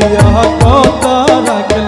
দিয়া কথা রাখলা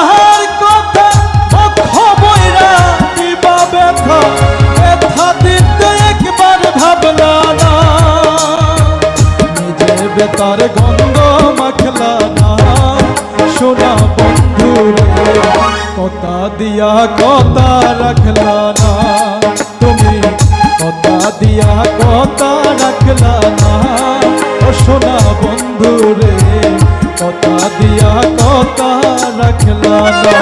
নিজে বেতার গন্ধ মাখলা না। সোনা বন্ধু কথা দিয়া কথা রাখলা না। তুমি কথা দিয়া কথা রাখলা না। ও সোনা বন্ধু রে, কথা দিয়া কথা রাখলা না।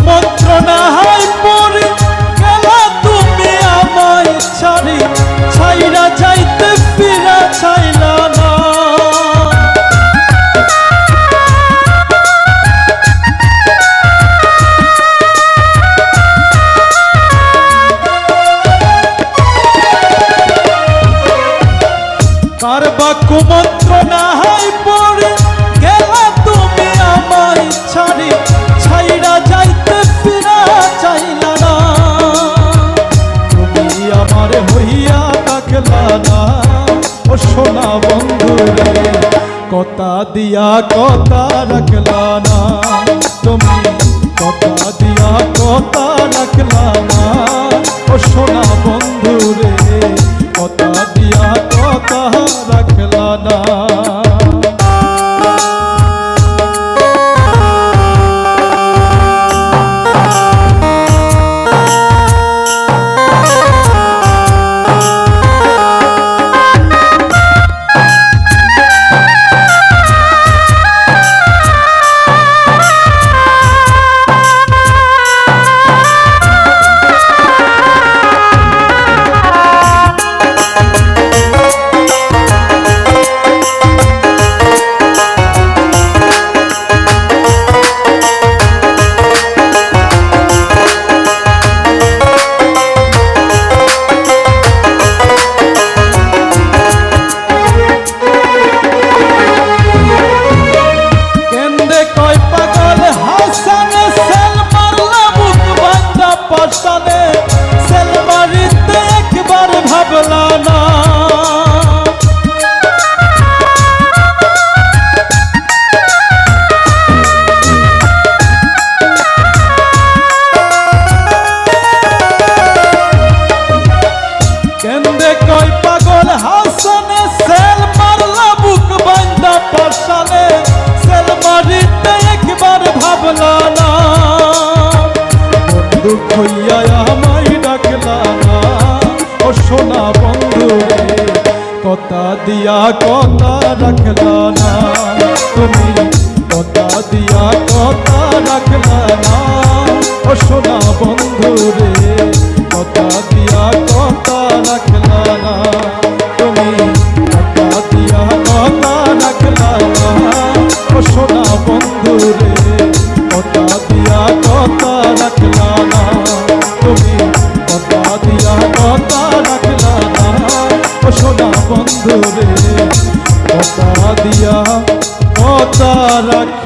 বাখু মন্ত্র না হয় পরে গেলা তুমি আমায় ছাড়ি, ছাইরা না। আর বাক্য পড়ে গেলা আমার হইয়া ডাকলা না। ও সোনা বন্ধু রে, কথা দিয়া কথা রাখলা না। তুমি কথা দিয়া কথা রাখলা না। কথা রাখলা না তুমি কথা দিয়া কথা রাখলা না ও সোনা বন্ধু কথা দিয়া কথা রাখলা না মুবারক